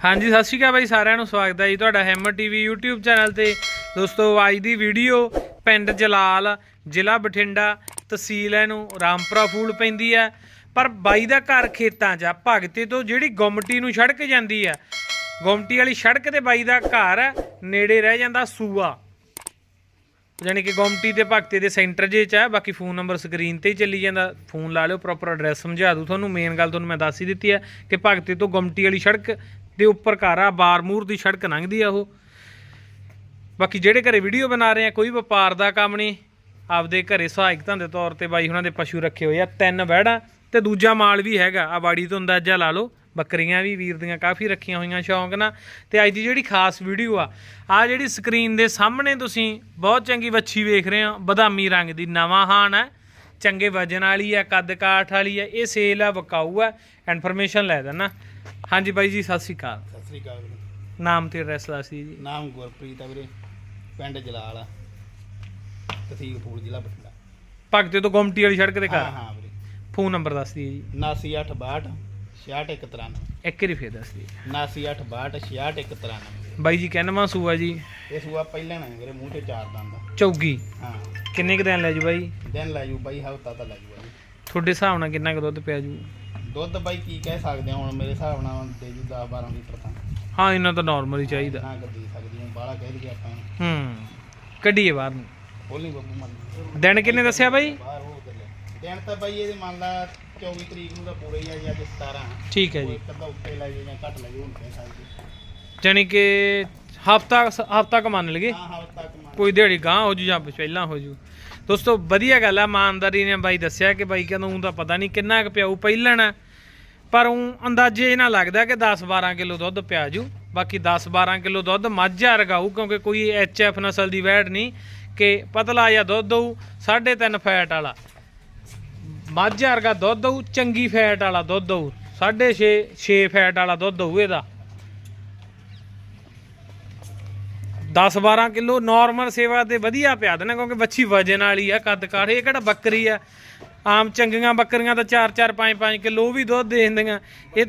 ਹਾਂਜੀ, ਸਤਿ ਸ਼੍ਰੀ ਅਕਾਲ ਬਾਈ, ਸਾਰਿਆਂ ਨੂੰ ਸਵਾਗਤ ਹੈ ਜੀ ਤੁਹਾਡਾ ਹੈਮਰ ਟੀਵੀ YouTube ਚੈਨਲ ਤੇ। ਦੋਸਤੋ, ਅੱਜ ਦੀ ਵੀਡੀਓ ਪਿੰਡ ਜਲਾਲ, ਜ਼ਿਲ੍ਹਾ ਬਠਿੰਡਾ ਤਹਿਸੀਲ ਇਹਨੂੰ, ਰਾਮਪੁਰਾ ਫੂਲ ਪੈਂਦੀ ਹੈ। ਪਰ ਬਾਈ ਦਾ ਘਰ ਖੇਤਾਂ 'ਚ ਆ, ਭਗਤੇ ਤੋਂ ਜਿਹੜੀ ਗੁੰਮਟੀ ਨੂੰ ਸੜਕ ਜਾਂਦੀ ਆ, ਗੁੰਮਟੀ ਵਾਲੀ ਸੜਕ ਤੇ ਬਾਈ ਦਾ ਘਰ ਨੇੜੇ ਰਹਿ ਜਾਂਦਾ ਸੂਆ। ਯਾਨੀ ਕਿ ਗੁੰਮਟੀ ਤੇ ਭਗਤੇ ਦੇ ਸੈਂਟਰ ਜੇ ਚ ਹੈ ਬਾਕੀ ਫੋਨ ਨੰਬਰ ਸਕਰੀਨ ਤੇ ਹੀ ਚੱਲੀ ਜਾਂਦਾ। ਫੋਨ ਲਾ ਲਿਓ ਪ੍ਰੋਪਰ ਐਡਰੈਸ ਸਮਝਾ ਦੂ ਤੁਹਾਨੂੰ ਮੇਨ ਗੱਲ ਤੁਹਾਨੂੰ ਮੈਂ ਦੱਸ ਹੀ ਦਿੱਤੀ ਹੈ ਕਿ ਭਗਤੇ ਤੋਂ ਗੁੰਮਟੀ ਵਾਲੀ ਸੜਕ ਦੇ ਉੱਪਰ ਘਰ ਆ ਬਾਰਮੂਰ ਦੀ ਸੜਕ ਲੰਘਦੀ ਆ ਉਹ। ਬਾਕੀ ਜਿਹੜੇ ਘਰੇ ਵੀਡੀਓ ਬਣਾ ਰਹੇ ਆ, ਕੋਈ ਵਪਾਰ ਦਾ ਕੰਮ ਨਹੀਂ। ਆਪਦੇ ਘਰੇ ਸਹਾਇਕ ਧੰਦੇ ਤੌਰ ਤੇ ਬਾਈ ਉਹਨਾਂ ਦੇ ਪਸ਼ੂ ਰੱਖੇ ਹੋਏ ਆ, ਤਿੰਨ ਵਹਿੜਾਂ ਤੇ ਦੂਜਾ ਮਾਲ ਵੀ ਹੈਗਾ। ਆ ਬਾੜੀ ਤੋਂ ਅੰਦਾਜ਼ਾ ਲਾ ਲਓ, ਬੱਕਰੀਆਂ ਵੀ ਵੀਰ ਦੀਆਂ ਕਾਫੀ ਰੱਖੀਆਂ ਹੋਈਆਂ ਸ਼ੌਂਕ ਨਾਲ। ਤੇ ਅੱਜ ਦੀ ਜਿਹੜੀ ਖਾਸ ਵੀਡੀਓ ਆ ਆ ਜਿਹੜੀ ਸਕਰੀਨ ਦੇ ਸਾਹਮਣੇ ਤੁਸੀਂ ਬਹੁਤ ਚੰਗੀ ਵੱਛੀ ਵੇਖ ਰਹੇ ਹੋ, ਬਦਾਮੀ ਰੰਗ ਦੀ ਨਵਾਂ ਹਾਨ ਹੈ ਚੰਗੇ ਵਜਨ ਵਾਲੀ ਆ, ਕੱਦ ਕਾਠ ਵਾਲੀ ਆ, ਇਹ ਸੇਲ ਆ, ਵਕਾਊ ਆ। ਇਨਫੋਰਮੇਸ਼ਨ ਲੈ ਦੇਣਾ ਹਾਂਜੀ ਬਾਈ ਜੀ ਸਤਿ ਸ਼੍ਰੀ ਅਕਾਲ। ਸਤਿ ਸ੍ਰੀ ਅਕਾਲ ਵੀਰੇ। ਨਾਮ ਤੇ ਐਡਰੈਸ ਦੱਸ ਦਿਓ ਜੀ। ਨਾਮ ਗੁਰਪ੍ਰੀਤ ਆ ਵੀਰੇ ਪਿੰਡ ਜਲਾਲ ਆ ਤਹਿਸੀਲ ਫੂਲ ਜ਼ਿਲ੍ਹਾ ਬਠਿੰਡਾ। ਭਗਤੇ ਤੋਂ ਗੁੰਮਟੀ ਵਾਲੀ ਸੜਕ ਤੇ ਹਾਂ ਘਰ? ਹਾਂ ਵੀਰੇ। ਫੋਨ ਨੰਬਰ ਦੱਸ ਦਿਓ ਜੀ। 7862 6193 ਇੱਕ ਵਾਰੀ ਫੇਰ ਦੱਸ ਦਿਓ 7862 6193 ਬਾਈ ਜੀ ਕਹਿਣਵਾ ਸੂਆ ਜੀ? ਇਹ ਸੂਆ ਪਹਿਲਾਂ ਨਾ ਵੀਰੇ ਮੂੰਹ ਤੇ ਚਾਰ ਦੰਦ ਆ। ਚੌਗੀ। ਹਾਂ। ਕਿੰਨੇ ਕੁ ਦਿਨ ਲੈ ਜੂ ਬਾਈ? ਦਿਨ ਲੈ ਜੂ ਬਾਈ ਹਫਤਾ ਤਾਂ ਲੈ ਜੂ ਤੁਹਾਡੇ ਹਿਸਾਬ ਨਾਲ ਕਿੰਨਾ ਕੁ ਦੁੱਧ ਪਿਆ ਜੂ? ਦੁੱਧ ਬਾਈ ਕੀ ਕਹਿ ਸਕਦੇ ਹੁਣ ਮੇਰੇ ਹਿਸਾਬ ਨਾਲ ਦੇ ਜੂ 10 12 ਲੀਟਰ ਤਾਂ। ਹਾਂ ਇਹਨਾਂ ਤਾਂ ਨਾਰਮਲ ਹੀ ਚਾਹੀਦਾ। ਨਾ ਦੇ ਸਕਦੀ ਹਾਂ ਬਾਹਲਾ ਕਹਿ ਦਈਏ ਆਪਾਂ ਹੂੰ ਕੱਢੀਏ ਬਾਹਰ ਨੂੰ। ਬੋਲੀ ਬੱਬੂ ਮੰਨ ਦਿਨ ਕਿੰਨੇ ਦੱਸਿਆ ਬਾਈ? ਬਾਹਰ ਹੋ ਕਰ ਲੈ ਦਿਨ ਤਾਂ ਬਾਈ ਇਹਦੇ ਮੰਨ ਲਾ 24 ਤਰੀਕ ਨੂੰ ਤਾਂ ਪੂਰੇ ਹੀ ਆ ਜੀ ਅੱਜ 17 ਠੀਕ ਹੈ ਜੀ। ਇੱਕ ਅੱਧਾ ਉੱਤੇ ਲੈ ਜਾਂ ਘੱਟ ਲੈ ਹੁਣ ਕਹਿ ਸਕਦੇ। ਜਾਣੀ ਕਿ ਹਫਤਾ ਹਫਤਾ ਕ ਮੰਨ ਲਈਏ। ਹਾਂ ਹਫ਼ਤਾ ਤੱਕ ਮੰਨ ਕੋਈ ਦਿਹਾੜੀ ਗਾਂ ਹੋ ਜੂ ਜਾਂ ਪਹਿਲਾਂ ਹੋ ਜੂ। ਦੋਸਤੋ ਵਧੀਆ ਗੱਲ ਆ ਇਮਾਨਦਾਰੀ ਨੇ ਬਾਈ ਦੱਸਿਆ ਕਿ ਬਾਈ ਕਹਿੰਦਾ ਉਹ ਤਾਂ ਪਤਾ ਨਹੀਂ ਕਿੰਨਾ ਕੁ ਪਿਆਊ ਪਹਿਲਣ। ਪਰ ਉਹ ਅੰਦਾਜ਼ੇ ਇਹ ਨਾ ਲੱਗਦਾ ਕਿ 10 12 ਕਿਲੋ ਦੁੱਧ ਪਿਆ ਜੂ। ਬਾਕੀ 10 12 ਕਿਲੋ ਦੁੱਧ ਮਾਝਾ ਰਗਾਊ, ਕਿਉਂਕਿ ਕੋਈ ਐਚ ਐਫ ਨਸਲ ਦੀ ਵੈੜ ਨਹੀਂ ਕਿ ਪਤਲਾ ਜਾਂ ਦੁੱਧ ਦਊ 3.5 ਫੈਟ ਵਾਲਾ। ਮਾਝਾ ਵਰਗਾ ਦੁੱਧ ਦਊ ਚੰਗੀ ਫੈਟ ਵਾਲਾ ਦੁੱਧ ਦਊ 6.5 6 ਫੈਟ ਵਾਲਾ ਦੁੱਧ ਦਊ ਇਹਦਾ। 10 12 ਕਿਲੋ ਨਾਰਮਲ ਸੇਵਾ ਤੇ ਵਧੀਆ ਪਿਆ ਦੇਣਾ, ਕਿਉਂਕਿ ਬੱਚੀ ਵਜਨ ਵਾਲੀ ਆ, ਕੱਦ ਕਾਠ, ਇਹ ਕਿਹੜਾ ਬੱਕਰੀ ਆ? ਆਮ ਚੰਗੀਆਂ ਬੱਕਰੀਆਂ ਤਾਂ 4-4 5-5 ਕਿਲੋ ਵੀ ਦੁੱਧ ਦੇ ਦਿੰਦੀਆਂ। ਇਹ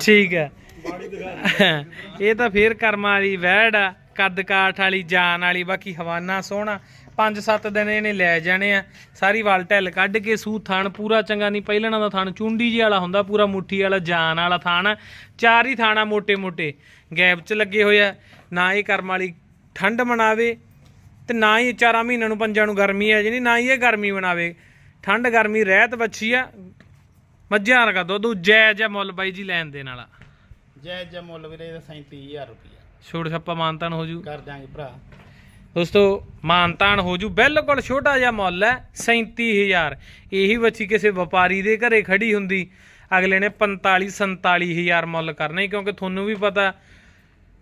ਠੀਕ ਹੈ। ਇਹ ਤਾਂ ਫੇਰ ਕਰਮਾਂ ਵਾਲੀ ਵੈੜ ਆ ਕੱਦ ਕਾਠ ਵਾਲੀ ਜਾਨ ਵਾਲੀ ਬਾਕੀ ਹਵਾਨਾ ਸੋਹਣਾ। 5-7 ਦਿਨ ਇਹਨੇ ਲੈ ਜਾਣੇ ਆ। ਸਾਰੀ ਵਾਲ ਟੈਲ ਕੱਢ ਕੇ ਸੂ ਥਣ ਪੂਰਾ ਚੰਗਾ ਨਹੀਂ ਪਹਿਲਣਾ ਦਾ ਥਣ ਚੁੰਡੀ ਜੀ ਵਾਲਾ ਹੁੰਦਾ ਪੂਰਾ ਮੁੱਠੀ ਵਾਲਾ ਜਾਨ ਵਾਲਾ ਥਣ। ਚਾਰ ਹੀ ਥਾਣਾ ਮੋٹے ਮੋٹے ਗੈਪ 'ਚ ਲੱਗੇ ਹੋਇਆ ਨਾ ਇਹ ਕਰਮ ਵਾਲੀ ਠੰਡ ਮਨਾਵੇ ਤੇ ਨਾ ਹੀ ਚਾਰਾਂ ਮਹੀਨਿਆਂ ਨੂੰ ਪੰਜਾਂ ਨੂੰ ਗਰਮੀ ਆ ਜਿਹੜੀ ਨਾ ਹੀ ਇਹ ਗਰਮੀ ਬਣਾਵੇ ਠੰਡ ਗਰਮੀ ਰਹਿਤ ਬੱਚੀ ਆ। ਮੱਝਾਂ ਵਰਗਾ ਦੁੱਧ ਜੈ ਜੈ ਮੁੱਲ ਬਾਈ ਜੀ ਲੈਣ ਦੇਣ ਵਾਲਾ। ਜੈ ਜੈ ਮੁੱਲ ਵੀਰੇ ਦਾ 37000 ਰੁਪਇਆ ਛੋੜ ਛੱਪਾ ਮਾਨਤਾਨ ਹੋ ਜੂ। ਕਰ ਦਿਆਂਗੇ ਭਰਾ। ਦੋਸਤੋ ਮਾਨਤਾਨ ਹੋ ਜੂ। ਬਿਲਕੁਲ ਛੋਟਾ ਜਿਹਾ ਮੁੱਲ ਹੈ 37000 ਇਹੀ ਬੱਚੀ ਕਿਸੇ ਵਪਾਰੀ ਦੇ ਘਰੇ ਖੜੀ ਹੁੰਦੀ। ਅਗਲੇ ਨੇ 45 47000 ਮੁੱਲ ਕਰਨਾ ਹੀ ਕਿਉਂਕਿ ਤੁਹਾਨੂੰ ਵੀ ਪਤਾ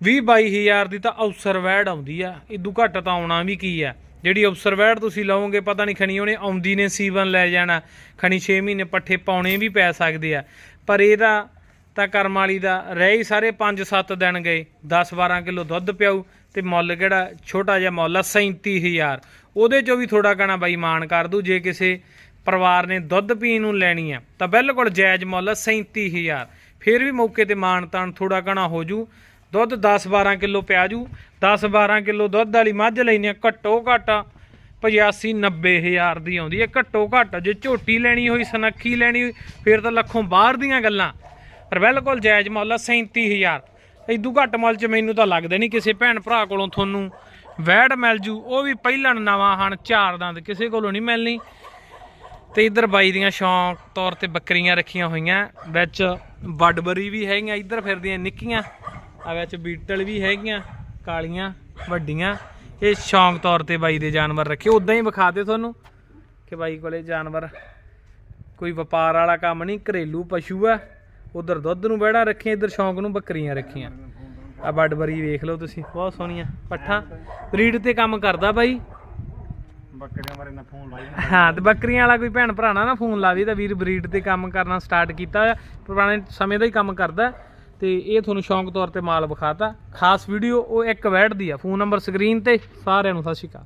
20 22000 ਦੀ ਤਾਂ ਅਫਸਰ ਵੈੜ ਆਉਂਦੀ ਆ। ਇਦੋਂ ਘੱਟ ਤਾਂ ਆਉਣਾ ਵੀ ਕੀ ਆ? ਜਿਹੜੀ ਅਫਸਰ ਵੈੜ ਤੁਸੀਂ ਲਓਗੇ ਪਤਾ ਨਹੀਂ ਖਣੀ ਉਹਨੇ ਆਉਂਦੀ ਨੇ ਸੀਵਨ ਲੈ ਜਾਣਾ, ਖਣੀ 6 ਮਹੀਨੇ ਪੱਠੇ ਪਾਉਣੇ ਵੀ ਪੈ ਸਕਦੇ ਆ। ਪਰ ਇਹਦਾ ਤਾਂ ਕਰਮ ਵਾਲੀ ਦਾ ਰਹਿ ਹੀ ਸਾਰੇ 5-7 ਦਿਨ ਗਏ 10-12 ਕਿਲੋ ਦੁੱਧ ਪਿਆਉ ਤੇ ਮੁੱਲ ਕਿਹੜਾ ਛੋਟਾ ਜਿਹਾ ਮੁੱਲ ਆ 37000 ਉਹਦੇ ਚੋਂ ਵੀ ਥੋੜਾ ਕਣਾ ਬਾਈ ਮਾਨ ਕਰ ਦੂ ਜੇ ਕਿਸੇ ਪਰਿਵਾਰ ਨੇ ਦੁੱਧ ਪੀਣ ਨੂੰ ਲੈਣੀ ਆ, ਤਾਂ ਬਿਲਕੁਲ ਜਾਇਜ਼ ਮੁੱਲ ਆ 37000 ਫਿਰ ਵੀ ਮੌਕੇ ਤੇ ਮਾਨ ਤਾਨ ਥੋੜਾ ਕਣਾ ਹੋ ਜੂ। ਦੁੱਧ 10-12 ਕਿਲੋ ਪਿਆ ਜੂ 10-12 ਕਿਲੋ ਦੁੱਧ ਵਾਲੀ ਮੱਝ ਲੈਣੀ ਆ ਘੱਟੋ ਘੱਟ 85 90000 ਦੀ ਆਉਂਦੀ ਹੈ, ਘੱਟੋ ਘੱਟ। ਜੇ ਝੋਟੀ ਲੈਣੀ ਹੋਈ, ਸਨੱਖੀ ਲੈਣੀ ਹੋਈ, ਫਿਰ ਤਾਂ ਲੱਖੋਂ ਬਾਹਰ ਦੀਆਂ ਗੱਲਾਂ। ਪਰ ਬਿਲਕੁਲ ਜਾਇਜ਼ ਮੁੱਲ ਆ 37000 ਇਦੋਂ ਘੱਟ ਮੁੱਲ 'ਚ ਮੈਨੂੰ ਤਾਂ ਲੱਗਦਾ ਨਹੀਂ ਕਿਸੇ ਭੈਣ ਭਰਾ ਕੋਲੋਂ ਤੁਹਾਨੂੰ ਵੈੜ ਮਿਲ ਜੂ। ਉਹ ਵੀ ਪਹਿਲਣ ਨਵਾਂ ਹਨ, ਚਾਰ ਦੰਦ, ਕਿਸੇ ਕੋਲੋਂ ਨਹੀਂ ਮਿਲਣੀ। ਤੇ ਇਧਰ ਬਾਈ ਦੀਆਂ ਸ਼ੌਂਕ ਤੌਰ ਤੇ ਬੱਕਰੀਆਂ ਰੱਖੀਆਂ ਹੋਈਆਂ, ਵਿੱਚ ਵੱਡਬਰੀ ਵੀ ਹੈਗੀਆਂ, ਇਧਰ ਫਿਰਦੀਆਂ ਨਿੱਕੀਆਂ। ਆ ਵਿੱਚ ਬੀਟਲ ਵੀ ਹੈਗੀਆਂ ਕਾਲੀਆਂ ਵੱਡੀਆਂ। ਇਹ ਸ਼ੌਂਕ ਤੌਰ ਤੇ ਬਾਈ ਦੇ ਜਾਨਵਰ ਰੱਖੇ। ਉਦਾਂ ਹੀ ਵਿਖਾ ਦੇ ਤੁਹਾਨੂੰ ਕਿ ਬਾਈ ਕੋਲੇ ਜਾਨਵਰ ਕੋਈ ਵਪਾਰ ਵਾਲਾ ਕੰਮ ਨਹੀਂ ਘਰੇਲੂ ਪਸ਼ੂ ਆ। ਉਧਰ ਦੁੱਧ ਨੂੰ ਬਹਿੜਾ ਰੱਖੀਆਂ ਇਧਰ ਸ਼ੌਂਕ ਨੂੰ ਬੱਕਰੀਆਂ ਰੱਖੀਆਂ। ਆ ਬਡਬਰੀ ਵੇਖ ਲਓ ਤੁਸੀਂ ਬਹੁਤ ਸੋਹਣੀਆਂ। ਪੱਠਾ ਬਰੀਡ ਤੇ ਕੰਮ ਕਰਦਾ ਬਾਈ। ਬੱਕਰੀਆਂ ਬਾਰੇ ਨਾ ਫੋਨ ਲਾਈ। ਹਾਂ ਤੇ ਬੱਕਰੀਆਂ ਵਾਲਾ ਕੋਈ ਭੈਣ ਭਰਾ ਨਾ ਫੋਨ ਲਾਵੇ ਤਾਂ ਵੀਰ ਬਰੀਡ ਤੇ ਕੰਮ ਕਰਨਾ ਸਟਾਰਟ ਕੀਤਾ ਪੁਰਾਣੇ ਸਮੇਂ ਦਾ ਹੀ ਕੰਮ ਕਰਦਾ। ਤੇ ਇਹ ਤੁਹਾਨੂੰ ਸ਼ੌਂਕ ਤੌਰ ਤੇ ਮਾਲ ਵਿਖਾਤਾ। ਖਾਸ ਵੀਡੀਓ ਉਹ ਇੱਕ ਵੈਟ ਦੀ ਆ। ਫੋਨ ਨੰਬਰ ਸਕਰੀਨ ਤੇ ਸਾਰਿਆਂ ਨੂੰ ਸਤਿ ਸ਼੍ਰੀ ਅਕਾਲ।